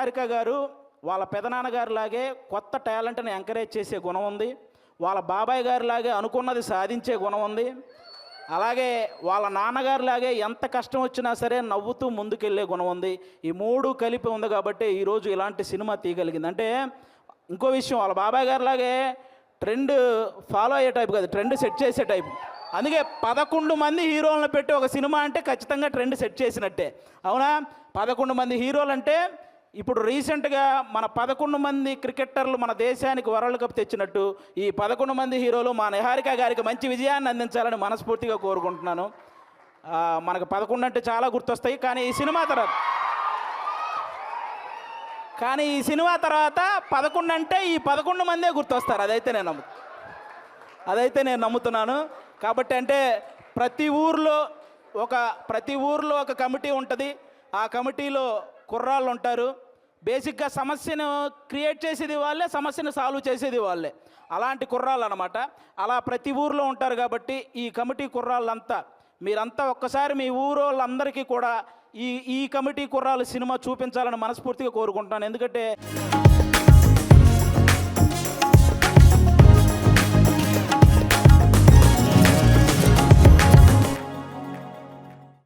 హారిక గారు వాళ్ళ పెదనాన్నగారు లాగే కొత్త టాలెంట్ని ఎంకరేజ్ చేసే గుణం ఉంది. వాళ్ళ బాబాయ్ గారి లాగే అనుకున్నది సాధించే గుణం ఉంది. అలాగే వాళ్ళ నాన్నగారిలాగే ఎంత కష్టం వచ్చినా సరే నవ్వుతూ ముందుకెళ్ళే గుణం ఉంది. ఈ మూడు కలిపి ఉంది కాబట్టి ఈరోజు ఇలాంటి సినిమా తీయగలిగింది. అంటే ఇంకో విషయం వాళ్ళ బాబాయ్ గారిలాగే ట్రెండ్ ఫాలో అయ్యే టైప్ కాదు ట్రెండ్ సెట్ చేసే టైప్. అందుకే పదకొండు మంది హీరోలను పెట్టి ఒక సినిమా అంటే ఖచ్చితంగా ట్రెండ్ సెట్ చేసినట్టే. అవునా? పదకొండు మంది హీరోలు అంటే ఇప్పుడు రీసెంట్గా మన పదకొండు మంది క్రికెటర్లు మన దేశానికి వరల్డ్ కప్ తెచ్చినట్టు ఈ పదకొండు మంది హీరోలు మా నిహారిక గారికి మంచి విజయాన్ని అందించాలని మనస్ఫూర్తిగా కోరుకుంటున్నాను. మనకు పదకొండు అంటే చాలా గుర్తొస్తాయి కానీ ఈ సినిమా తర్వాత కానీ ఈ సినిమా తర్వాత పదకొండు అంటే ఈ పదకొండు మందే గుర్తొస్తారు అదైతే నేను నమ్ము అదైతే నేను నమ్ముతున్నాను. కాబట్టి అంటే ప్రతి ఊర్లో ఒక ప్రతి ఊర్లో ఒక కమిటీ ఉంటుంది. ఆ కమిటీలో కుర్రాళ్ళు ఉంటారు బేసిక్గా సమస్యను క్రియేట్ చేసేది వాళ్ళే సమస్యను సాల్వ్ చేసేది వాళ్ళే. అలాంటి కుర్రాళ్ళు అనమాట అలా ప్రతి ఊర్లో ఉంటారు కాబట్టి ఈ కమిటీ కుర్రాళ్ళంతా మీరంతా ఒక్కసారి మీ ఊరు వాళ్ళందరికీ కూడా ఈ ఈ కమిటీ కుర్రాళ్ళు సినిమా చూపించాలని మనస్ఫూర్తిగా కోరుకుంటున్నాను. ఎందుకంటే